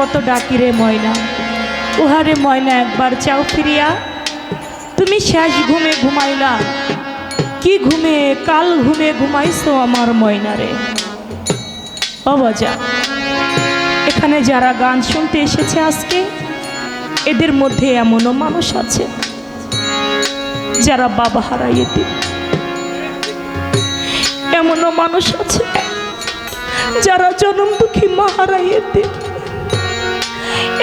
কত ডাকি রে ময়না, উহারে ময়না একবার চাও ফিরিয়া। তুমি শেষ ঘুমে ঘুমাইলা, কি ঘুমে, কাল ঘুমে ঘুমাইছো আমার ময়না রে অবজা এখানে যারা গান শুনতে এসেছে আজকে, এদের মধ্যে এমনও মানুষ আছে, যারা বাবা হারাইয়েতে এমনও মানুষ আছে, যারা জনম দুঃখী মা হারাইয়েতে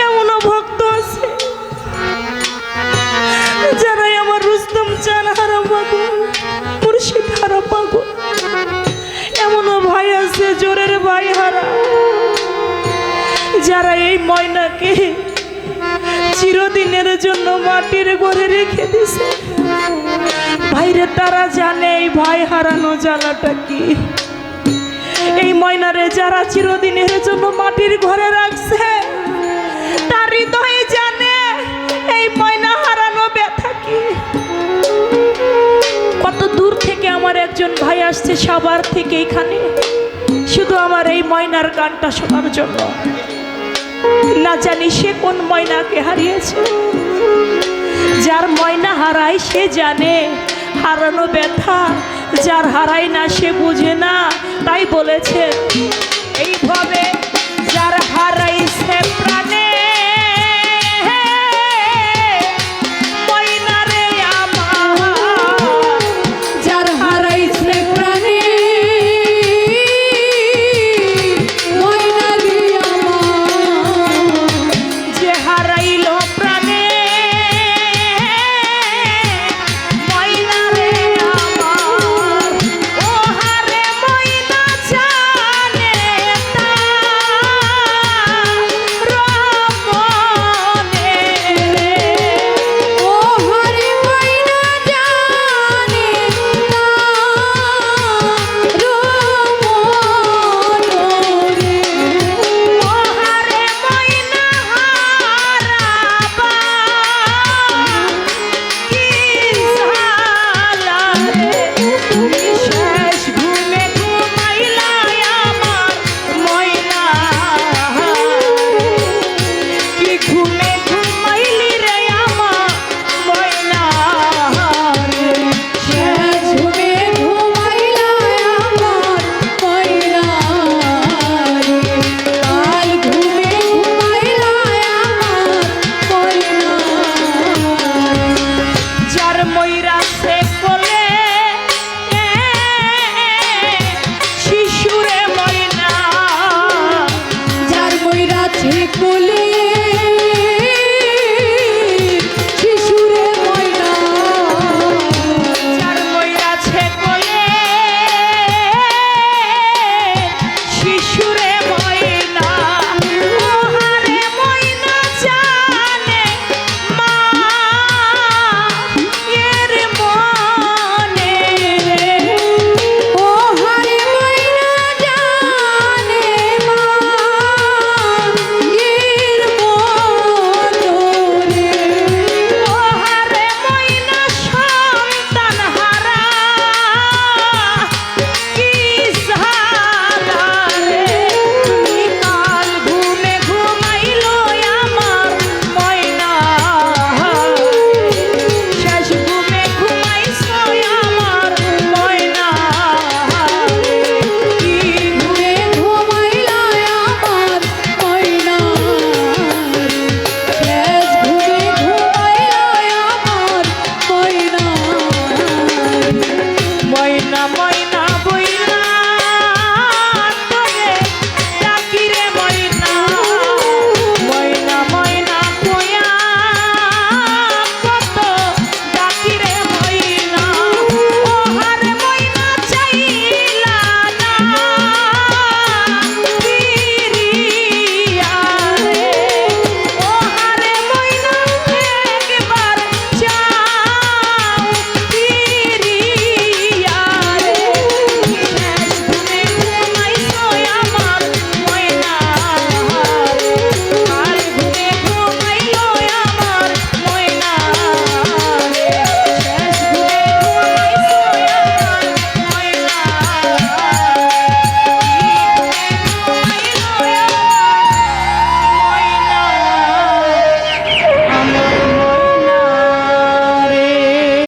এমনও ভক্ত আছে যারাই আমার রুস্তম চান হারা পাগল মুর্শিদ হারা পাগল। এমনও ভাই আছে, জোরের ভাই হারা যারা এই ময়নাকে চিরদিনের জন্য মাটির ঘরে রেখে দিছে। ভাইরে, তারা জানে এই ভাই হারানো জ্বালাটা কি? এই ময়নারে যারা চিরদিনের জন্য মাটির ঘরে রাখছে তার হৃদয়ে জানে, এই ময়না হারানো ব্যথা কি কত দূর থেকে আমার একজন ভাই আসছে সবার থেকে এখানে। শুধু আমার এই ময়নার গানটা শোনার জন্য। না জানি সে কোন ময়নাকে হারিয়েছে। যার ময়না হারায় সে জানে, হারানো ব্যথা যার হারায় না সে বুঝে না। তাই বলেছে, এইভাবে